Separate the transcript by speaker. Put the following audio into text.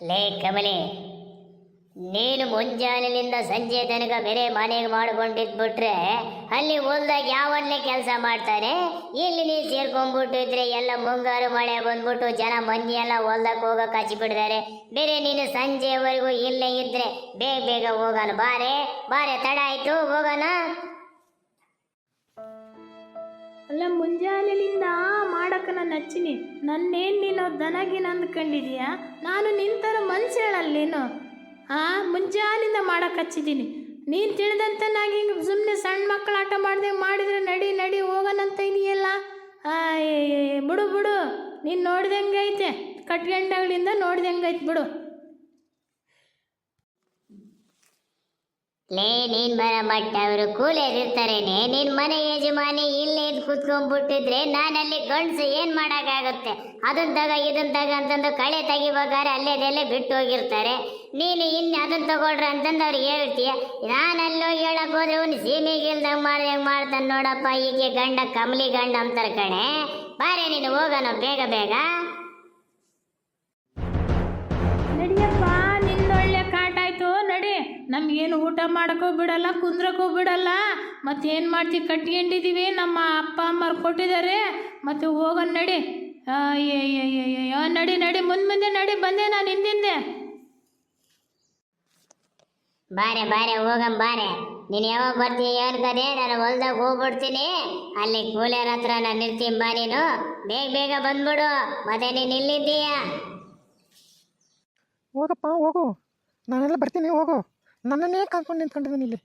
Speaker 1: ಲೇ ಕಮಲೆ, ನೀನು ಮುಂಜಾನೆಯಿಂದ ಸಂಜೆ ತನಕ ಬೇರೆ ಮನೆಗೆ ಮಾಡ್ಕೊಂಡಿದ್ಬಿಟ್ರೆ ಅಲ್ಲಿ ಹೊಲ್ದಾಗ ಯಾವನ್ನೇ ಕೆಲಸ ಮಾಡ್ತಾನೆ? ಇಲ್ಲಿ ನೀನು ಸೇರ್ಕೊಂಡ್ಬಿಟ್ಟಿದ್ರೆ ಎಲ್ಲ ಮುಂಗಾರು ಮಳೆ ಬಂದ್ಬಿಟ್ಟು ಜನ ಮಂದಿ ಎಲ್ಲ ಹೊಲ್ದಕ್ಕೆ ಹೋಗಕ್ಕೆ ಹಚ್ಚಿಬಿಡ್ತಾರೆ ಬೇರೆ ನೀನು ಸಂಜೆವರೆಗೂ ಇಲ್ಲೇ ಇದ್ರೆ ಬೇಗ ಬೇಗ ಹೋಗೋಣ, ಬಾರೆ ಬಾರೆ, ತಡ ಆಯ್ತು, ಹೋಗೋಣ.
Speaker 2: ಅಲ್ಲ, ಮುಂಜಾನೆಲಿಂದ ಹಚ್ಚಿನಿ ನನ್ನೇನು ನೀನು ದನಗಿನ ಅಂದ್ಕೊಂಡಿದೀಯಾ? ನಾನು ನಿಂತರ ಮನ್ಸೇಳಲ್ಲೇನು ಆ, ಮುಂಜಾನಿಂದ ಮಾಡಕ್ಕೆ ಹಚ್ಚಿದ್ದೀನಿ. ನೀನು ತಿಳಿದಂತ ನಾಗಿ ಹಿಂಗೆ ಸುಮ್ಮನೆ ಸಣ್ಣ ಮಕ್ಕಳು ಆಟ ಮಾಡಿದೆ ಮಾಡಿದ್ರೆ ನಡಿ ನಡಿ, ಹೋಗೋಣಂತ ಇದೆಯಲ್ಲ? ಬಿಡು ಬಿಡು. ನೀನು ನೋಡ್ದಂಗೆ ಐತೆ ಕಟ್ಗಂಡಗಳಿಂದ ನೋಡ್ದಂಗೆ ಐತೆ ಬಿಡು.
Speaker 1: ಲೇ, ನೀನ್ ಬರ ಮಟ್ಟ ಅವರು ಕೂಲಿಯರ್ ಇರ್ತಾರೇನೆ ನಿನ್ ಮನೆ ಯಜಮಾನಿ ಇಲ್ಲೇ ಕುತ್ಕೊಂಡ್ಬಿಟ್ಟಿದ್ರೆ ನಾನಲ್ಲಿ ಗಂಡ್ಸು ಏನ್ ಮಾಡಕ್ಕಾಗುತ್ತೆ? ಅದನ್ ತಗ, ಇದನ್ ತಗ ಅಂತಂದು ಕಳೆ ತೆಗಿಬೇಕಾದ್ರೆ ಅಲ್ಲೇದೆಲ್ಲೇ ಬಿಟ್ಟು ಹೋಗಿರ್ತಾರೆ ನೀನು ಇನ್ನು ಅದನ್ ತಗೊಳ್ರ ಅಂತಂದು ಅವ್ರಿಗೆ ಹೇಳ್ತೀಯ. ನಾನಲ್ಲೋ ಹೇಳಕ್ ಹೋದ್ರೆ ಅವ್ನು ಸೀಮೆಗೆ ಮಾಡ್ದ ಹೆಂಗೆ ಮಾಡ್ತಾನೆ ನೋಡಪ್ಪ, ಹೀಗೆ ಗಂಡ ಕಮಲಿ ಗಂಡ ಅಂತಾರೆ ಕಣೆ. ಬಾರೆ ನೀನು ಹೋಗೋಣ ಬೇಗ ಬೇಗ?
Speaker 2: ನಮಗೇನು ಊಟ ಮಾಡೋಕ್ಕೂ ಬಿಡಲ್ಲ ಕುಂದ್ರಕ್ಕೂ ಬಿಡಲ್ಲ. ಮತ್ತೇನು ಮಾಡ್ತೀವಿ ಕಟ್ಕೊಂಡಿದ್ದೀವಿ ನಮ್ಮ ಅಪ್ಪ ಅಮ್ಮರು ಕೊಟ್ಟಿದ್ದಾರೆ. ಮತ್ತು ಹೋಗೋಣ ನಡಿ. ಆ, ನಡಿ ನಡಿ. ಮುಂದೆ ಮುಂದೆ ನಡಿ. ಬಂದೆ ನಾನು ಹಿಂದಿಂದೆ.
Speaker 1: ಬಾರೆ ಬಾರೆ ಹೋಗಂ ಬಾರೆ. ನೀನು ಯಾವಾಗ ಬರ್ತೀಯ ಹೇಳ್ತಾರೆ ನಾನು ಹೊಲ್ದಾಗ ಹೋಗ್ಬಿಡ್ತೀನಿ. ಅಲ್ಲಿ ಕೂಲಿಯರ್ ಹತ್ರ ನಾನು ಇರ್ತೀನಿ ಬಾ ನೀನು. ಬೇಗ ಬೇಗ ಬಂದ್ಬಿಡು. ಮತ್ತೆ ನೀನು ಇಲ್ಲಿದ್ದೀಯ?
Speaker 3: ಹೋಗಪ್ಪ ಹೋಗು. ನಾನೆಲ್ಲ ಬರ್ತೀನಿ ಹೋಗು. ನನ್ನನ್ನೇ ಕಾಣ್ಕೊಂಡು ನಿಂತ್ಕೊಂಡಿದ್ದೀನಿ ಇಲ್ಲಿ.